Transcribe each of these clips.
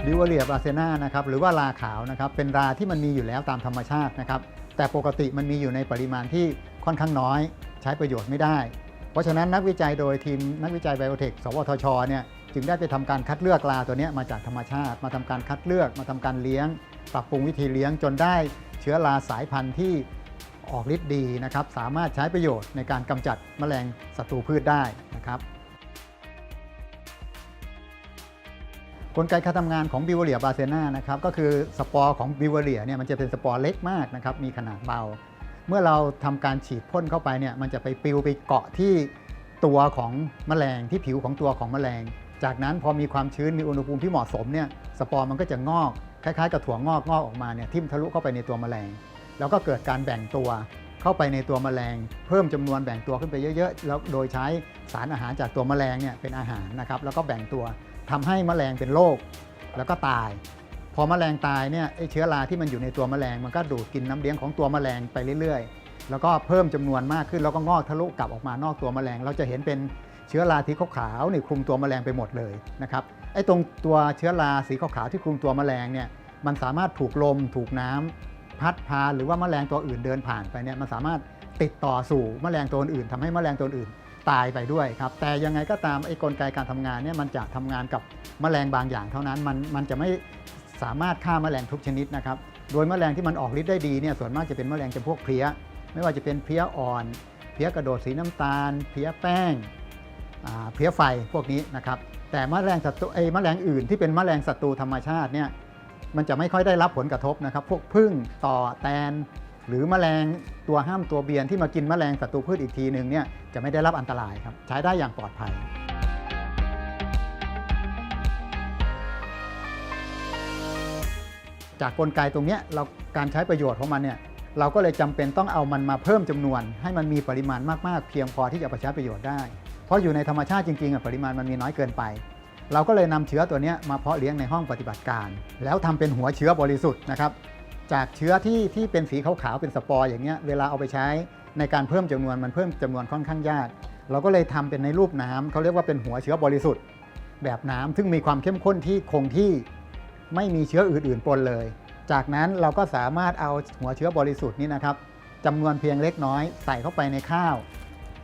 วเรียบอาเซนานะครับหรือว่าราขาวนะครับเป็นราที่มันมีอยู่แล้วตามธรรมชาตินะครับแต่ปกติมันมีอยู่ในปริมาณที่ค่อนข้างน้อย ใช้ประโยชน์ไม่ได้ เพราะฉะนั้นนักวิจัยโดยทีมนักวิจัยไบโอเทค สวทชเนี่ยจึงได้ไปทำการคัดเลือกราตัวนี้มาจากธรรมชาติ มาทำการคัดเลือกมาทำการเลี้ยง ปรับปรุงวิธีเลี้ยงจนได้เชื้อราสายพันธุ์ที่ออกฤทธิ์ดีนะครับสามารถใช้ประโยชน์ในการกำจัดแมลงศัตรูพืชได้นะครับ กลไกการทำงานของบิวเรียบาเซนานะครับก็คือสปอร์ของบิวเรียเนี่ยมันจะเป็นสปอร์เล็กมากนะครับมีขนาดเบา เมื่อเราทำการฉีดพ่นเข้าไปเนี่ยมันจะไปปิวไปเกาะที่ตัวของแมลงที่ผิวของตัวของแมลง จากนั้นพอมีความชื้นมีอุณหภูมิที่เหมาะสมเนี่ยสปอร์มันก็จะงอกคล้ายๆ กับถั่วงอกงอกออกมาเนี่ยทิ่มทะลุเข้าไปในตัวแมลง แล้วก็เกิดการแบ่งตัวเข้าไปในตัวแมลง เพิ่มจำนวนแบ่งตัวขึ้นไปเยอะๆแล้วโดยใช้สารอาหารจากตัวแมลงเนี่ยเป็นอาหารนะครับแล้วก็แบ่งตัว ทำให้แมลงเป็นโรคแล้วก็ตาย พอแมลงตายเนี่ยไอเชื้อราที่มันอยู่ในตัวแมลง มันก็ดูดกินน้ำเลี้ยงของตัวแมลงไปเรื่อยๆ แล้วก็เพิ่มจำนวนมากขึ้นแล้วก็งอกทะลุกลับออกมานอกตัวแมลง เราจะเห็นเป็นเชื้อราที่ขาวๆนี่คลุมตัวแมลงไปหมดเลยนะครับไอ้ตรงตัวเชื้อราสีขาวๆที่คลุมตัวแมลงเนี่ยมันสามารถถูกลมถูกน้ำพัดพาหรือว่าแมลงตัวอื่นเดินผ่านไปเนี่ยมันสามารถติดต่อสู่แมลงตัวอื่นทำให้แมลงตัวอื่น ตายไปด้วยครับแต่ยังไงก็ตามไอ้กลไกการทำงานเนี่ยมันจะทำงานกับแมลงบางอย่างเท่านั้นมันมันจะไม่สามารถฆ่าแมลงทุกชนิดนะครับโดยแมลงที่มันออกฤทธิ์ได้ดีเนี่ยส่วนมากจะเป็นแมลงจำพวกเพลี้ย ไม่ว่าจะเป็นเพลี้ยอ่อน เพลี้ยกระโดดสีน้ำตาล เพลี้ยแป้งเพลี้ยไฟพวกนี้นะครับแต่แมลงศัตรูไอ้แมลงอื่นที่เป็นแมลงศัตรูธรรมชาติเนี่ยมันจะไม่ค่อยได้รับผลกระทบนะครับ พวกพึ่งต่อแตน หรือแมลงตัวห้ามตัวเบียนที่มากินแมลงศัตรูพืชอีกทีหนึ่งเนี่ยจะไม่ได้รับอันตรายครับ ใช้ได้อย่างปลอดภัยจากกลไกตรงนี้เราการใช้ประโยชน์ของมันเนี่ยเราก็เลยจำเป็นต้องเอามันมาเพิ่มจำนวน ให้มันมีปริมาณมากๆ เพียงพอที่จะเอาไปใช้ประโยชน์ได้ เพราะอยู่ในธรรมชาติจริงๆอะปริมาณมันมีน้อยเกินไป เราก็เลยนำเชื้อตัวนี้มาเพาะเลี้ยงในห้องปฏิบัติการ แล้วทำเป็นหัวเชื้อบริสุทธิ์นะครับ จากเชื้อที่ที่เป็นสีขาวๆเป็นสปอร์อย่างเงี้ยเวลาเอาไปใช้ในการเพิ่มจำนวนมันเพิ่มจำนวนค่อนข้างยาก เราก็เลยทำเป็นในรูปน้ำเขาเรียกว่าเป็นหัวเชื้อบริสุทธิ์ แบบน้ำซึ่งมีความเข้มข้นที่คงที่ไม่มีเชื้ออื่นๆปนเลย จากนั้นเราก็สามารถเอาหัวเชื้อบริสุทธิ์นี้นะครับจำนวนเพียงเล็กน้อย ใส่เข้าไปในข้าว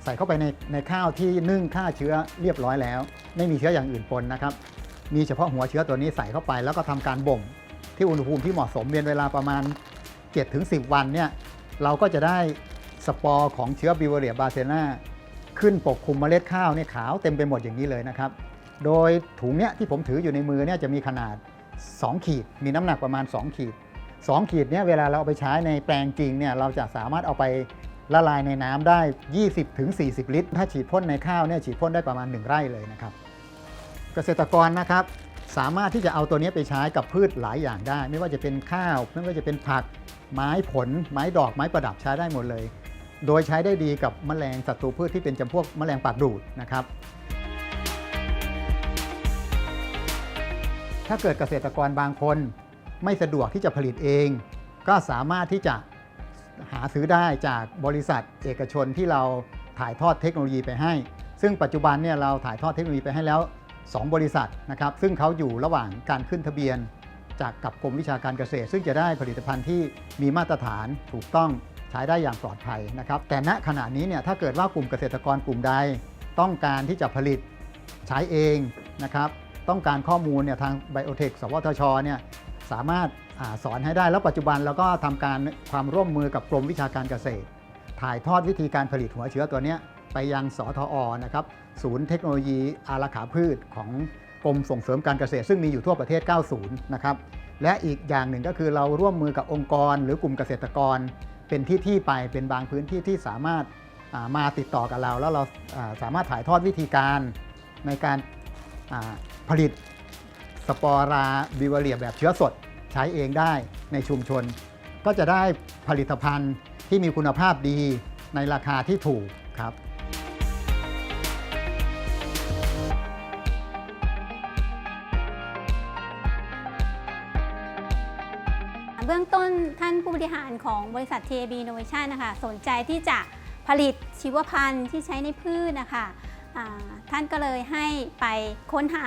ใส่เข้าไปในในข้าวที่นึ่งฆ่าเชื้อเรียบร้อยแล้ว ไม่มีเชื้ออย่างอื่นปนนะครับมีเฉพาะหัวเชื้อตัวนี้ใส่เข้าไปแล้วก็ทำการบ่ม ที่อุณหภูมิที่เหมาะสมเป็นเวลาประมาณ 7-10 วันเนี่ยเราก็จะได้สปอร์ของเชื้อบิวเรียบาเซนาขึ้นปกคลุมเมล็ดข้าวเนี่ยขาวเต็มไปหมดอย่างนี้เลยนะครับ โดยถุงเนี้ยที่ผมถืออยู่ในมือเนี่ยจะมีขนาด 2 ขีด มีน้ำหนักประมาณ 2 ขีด 2 ขีดเนี่ยเวลาเราเอาไปใช้ในแปลงจริงเนี่ยเราจะสามารถเอาไปละลายในน้ำได้ 20-40 ลิตร ถ้าฉีดพ่นในข้าวเนี่ยฉีดพ่นได้ประมาณ 1 ไร่เลยนะครับ เกษตรกรนะครับ สามารถที่จะเอาตัวนี้ไปใช้กับพืชหลายอย่างได้ ไม่ว่าจะเป็นข้าว ไม่ว่าจะเป็นผัก ไม้ผล ไม้ดอก ไม้ประดับใช้ได้หมดเลย โดยใช้ได้ดีกับแมลงศัตรูพืชที่เป็นจำพวกแมลงปากดูดนะครับ ถ้าเกิดเกษตรกรบางคนไม่สะดวกที่จะผลิตเอง ก็สามารถที่จะหาซื้อได้จากบริษัทเอกชนที่เราถ่ายทอดเทคโนโลยีไปให้ ซึ่งปัจจุบันเนี่ยเราถ่ายทอดเทคโนโลยีไปให้แล้ว 2 บริษัทนะครับซึ่งเขาอยู่ระหว่างการขึ้นทะเบียน จากกับกรมวิชาการเกษตร ซึ่งจะได้ผลิตภัณฑ์ที่มีมาตรฐานถูกต้องใช้ได้อย่างปลอดภัยนะครับ แต่ณขณะนี้เนี่ยถ้าเกิดว่ากลุ่มเกษตรกรกลุ่มใด ต้องการที่จะผลิตใช้เองนะครับต้องการข้อมูลเนี่ยทางไบโอเทคสวทชเนี่ยสามารถอสอนให้ได้แล้วปัจจุบันเราก็ทำการความร่วมมือกับกรมวิชาการเกษตร ถ่ายทอดวิธีการผลิตหัวเชื้อตัวเนี้ย ไปยังสทอนะครับศูนย์เทคโนโลยีอาราขาพืชของกรมส่งเสริมการเกษตร ซึ่งมีอยู่ทั่วประเทศ 90 นะครับและอีกอย่างหนึ่งก็คือเราร่วมมือกับองค์กร หรือกลุ่มเกษตรกร เป็นที่ที่ไปเป็นบางพื้นที่ที่สามารถามาติดต่อกับเรา แล้วเราสามารถถ่ายทอดวิธีการในการาผลิตสปอราบิวเรียแบบเชื้อสดใช้เองได้ในชุมชน ก็จะได้ผลิตภัณฑ์ที่มีคุณภาพดีในราคาที่ถูกครับ ผู้บริหารของบริษัท TAB Innovation นะคะสนใจที่จะผลิตชีวพันธุ์ที่ใช้ในพืชนะคะท่านก็เลยให้ไปค้นหา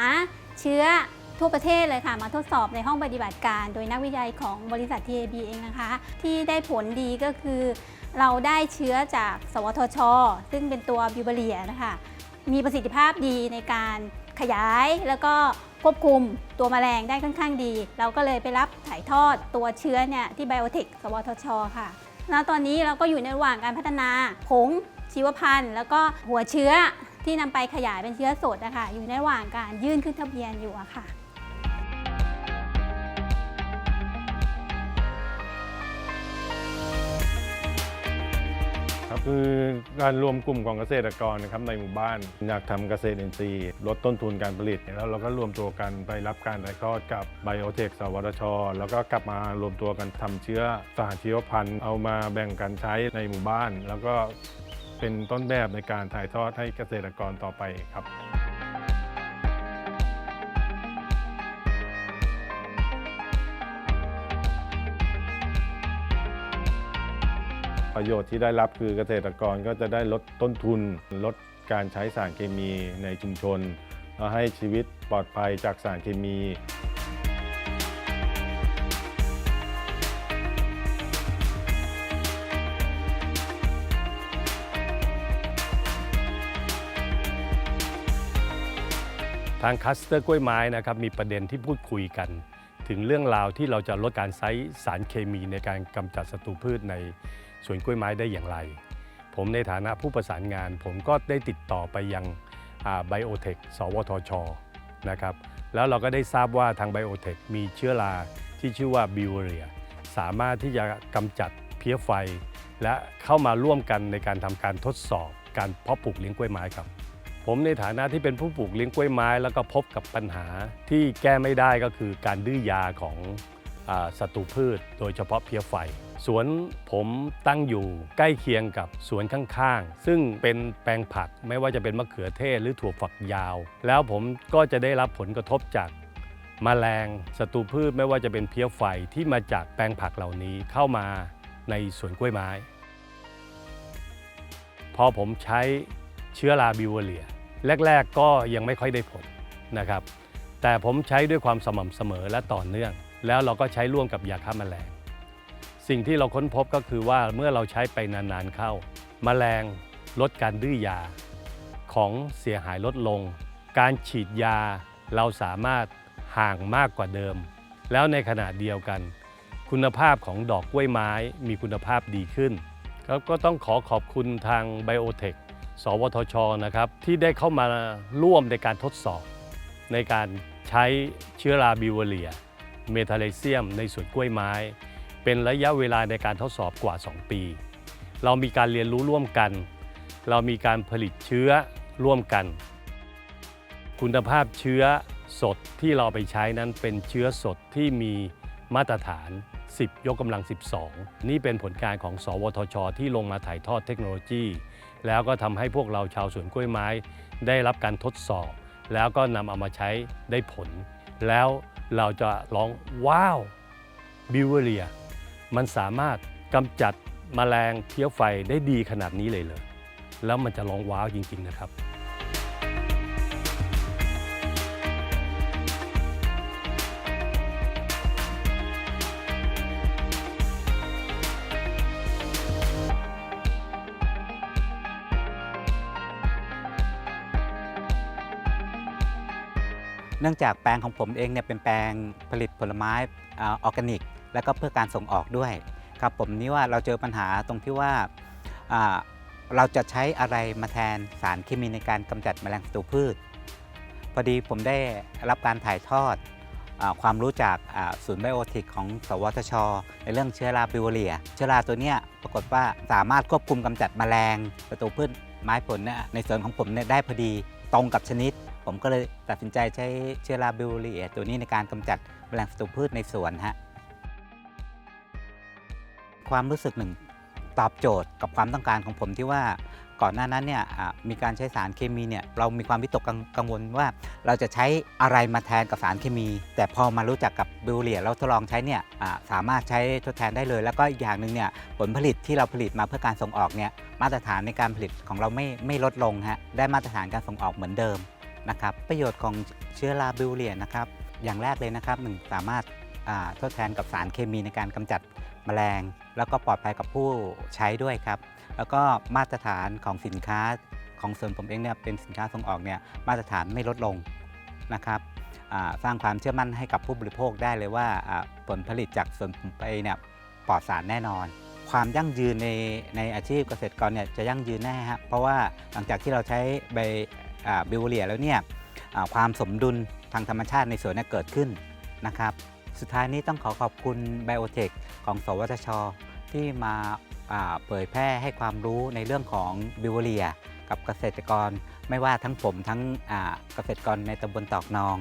เชื้อทั่วประเทศเลยค่ะ มาทดสอบในห้องปฏิบัติการ โดยนักวิจัยของบริษัท TAB เองนะคะ ที่ได้ผลดีก็คือ เราได้เชื้อจากสวทช ซึ่งเป็นตัวบิวเบเรียนะคะ มีประสิทธิภาพดีในการขยายแล้วก็ ควบคุมตัวแมลงได้ค่อนข้างดี เราก็เลยไปรับถ่ายทอดตัวเชื้อเนี่ยที่ไบโอเทคสวทช ค่ะ แล้วตอนนี้เราก็อยู่ในระหว่างการพัฒนาผงชีวพันธุ์ แล้วก็หัวเชื้อที่นำไปขยายเป็นเชื้อสดนะคะอยู่ในระหว่างการยื่นขึ้นทะเบียนอยู่อะค่ะ คือการรวมกลุ่มของเกษตรกรนะครับในหมู่บ้าน อยากทำเกษตรอินทรีย์ลดต้นทุนการผลิต แล้วเราก็รวมตัวกันไปรับการถ่ายทอดกับไบโอเทคสวทช แล้วก็กลับมารวมตัวกันทำเชื้อสหชีวพันธุ์ เอามาแบ่งกันใช้ในหมู่บ้าน แล้วก็เป็นต้นแบบในการถ่ายทอดให้เกษตรกรต่อไปครับ ประโยชน์ที่ได้รับคือเกษตรกรก็จะได้ลดต้นทุน ลดการใช้สารเคมีในชุมชนแล้วให้ชีวิตปลอดภัยจากสารเคมีทางคัสเตอร์กล้วยไม้นะครับมีประเด็นที่พูดคุยกัน ถึงเรื่องราวที่เราจะลดการใช้สารเคมีในการกำจัดศัตรูพืชใน สวนกล้วยไม้ได้อย่างไร ผมในฐานะผู้ประสานงาน ผมก็ได้ติดต่อไปยังไบโอเทคสวทชนะครับแล้วเราก็ได้ทราบว่าทางไบโอเทคมีเชื้อราที่ชื่อว่าบิวเรีย สามารถที่จะกำจัดเพี้ยไฟ และเข้ามาร่วมกันในการทำการทดสอบ การเพาะปลูกเลี้ยงกล้วยไม้ครับ ผมในฐานะที่เป็นผู้ปลูกเลี้ยงกล้วยไม้ แล้วก็พบกับปัญหาที่แก้ไม่ได้ก็คือการดื้อยาของ ศัตรูพืช โดยเฉพาะเพี้ยไฟ สวนผมตั้งอยู่ใกล้เคียงกับสวนข้างๆ ซึ่งเป็นแปลงผักไม่ว่าจะเป็นมะเขือเทศหรือถั่วฝักยาว แล้วผมก็จะได้รับผลกระทบจากมแมลงศัตรูพืชไม่ว่าจะเป็นเพี้ยไฟที่มาจากแปลงผักเหล่านี้เข้ามาในสวนกล้วยไม้ พอผมใช้เชื้อราบิวเรีย แรก ๆ ก็ยังไม่ค่อยได้ผลนะครับ แต่ผมใช้ด้วยความสม่ำเสมอและต่อเนื่อง แล้วเราก็ใช้ร่วมกับยาฆ่าแมลง สิ่งที่เราค้นพบก็คือว่าเมื่อเราใช้ไปนานๆเข้าแมลงลดการดื้อยา ของเสียหายลดลง การฉีดยาเราสามารถห่างมากกว่าเดิม แล้วในขณะเดียวกัน คุณภาพของดอกกล้วยไม้มีคุณภาพดีขึ้นครับก็ต้องขอขอบคุณทางไบโอเทคสวทชนะครับ ที่ได้เข้ามาร่วมในการทดสอบ ในการใช้เชื้อราบิวเรีย เมทาเลเซียมในสวนกล้วยไม้ เป็นระยะเวลาในการทดสอบกว่า 2 ปี เรามีการเรียนรู้ร่วมกัน เรามีการผลิตเชื้อร่วมกัน คุณภาพเชื้อสดที่เราไปใช้นั้นเป็นเชื้อสดที่มีมาตรฐาน 10 ยกกำลัง 12 นี่เป็นผลการของ สวทช ที่ลงมาถ่ายทอดเทคโนโลยี แล้วก็ทำให้พวกเราชาวสวนกล้วยไม้ ได้รับการทดสอบ แล้วก็นำเอามาใช้ได้ผล แล้ว เราจะร้องว้าวบิวเวเรีย มันสามารถกำจัดมแมลงเพี้ยไฟได้ดีขนาดนี้เลยเลย แล้วมันจะร้องว้าวจริง ๆ นะครับ เนื่องจากแปลงของผมเองเนี่ยเป็นแปลงผลิตผลไม้ออร์แกนิก แล้วก็เพื่อการส่งออกด้วยครับผมนี่ว่าเราเจอปัญหาตรงที่ว่าเราจะใช้อะไรมาแทนสารเคมีในการกำจัดแมลงศัตรูพืช พอดีผมได้รับการถ่ายทอดอความรู้จากศูนย์ไบโอติกของ สวทช ในเรื่องเชื้อราบิวเรีย เชื้อราตัวนี้ปรากฏว่าสามารถควบคุมกำจัดแมลงศัตรูพืชไม้ผลเนี่ยในสวนของผมได้พอดีตรงกับชนิด ผมก็เลยตัดสินใจใช้เชื้อราบิวเรียตัวนี้ในการกำจัดแมลงศัตรูพืชในสวนฮะความรู้สึกหนึ่งตอบโจทย์กับความต้องการของผมที่ว่าก่อนหน้านั้นเนี่ยมีการใช้สารเคมีเนี่ยเรามีความวิตกกังวลว่า เราจะใช้อะไรมาแทนกับสารเคมี แต่พอมารู้จักกับบิวเรียเราทดลองใช้เนี่ยสามารถใช้ทดแทนได้เลย แล้วก็อีกอย่างหนึ่งเนี่ยผลผลิตที่เราผลิตมาเพื่อการส่งออกเนี่ยมาตรฐานในการผลิตของเราไม่ไม่ลดลงฮะได้มาตรฐานการส่งออกเหมือนเดิม นะครับประโยชน์ของเชื้อราบิวเรียนะครับอย่างแรกเลยนะครับหนึ่งสามารถทดแทนกับสารเคมีในการกำจัดแมลง แล้วก็ปลอดภัยกับผู้ใช้ด้วยครับ แล้วก็มาตรฐานของสินค้าของส่วนผมเองเนี่ยเป็นสินค้าส่งออกเนี่ยมาตรฐานไม่ลดลงนะครับสร้างความเชื่อมั่นให้กับผู้บริโภคได้เลยว่าอ่าผลผลิตจากส่วนผมไปเนี่ยปลอดสารแน่นอน ความยั่งยืนในในอาชีพเกษตรกรเนี่ยจะยั่งยืนแน่ฮะเพราะว่าหลังจากที่เราใช้ใบ บิวเลียแล้วเนี่ยความสมดุลทางธรรมชาติในสวนเนี่ยเกิดขึ้นนะครับ สุดท้ายนี้ต้องขอขอบคุณไบโอเทคของสวทช ที่มาเผยแพร่ให้ความรู้ในเรื่องของบิวเลีย กับเกษตรกร ไม่ว่าทั้งผมทั้งเกษตรกรในตำบลตอกนอง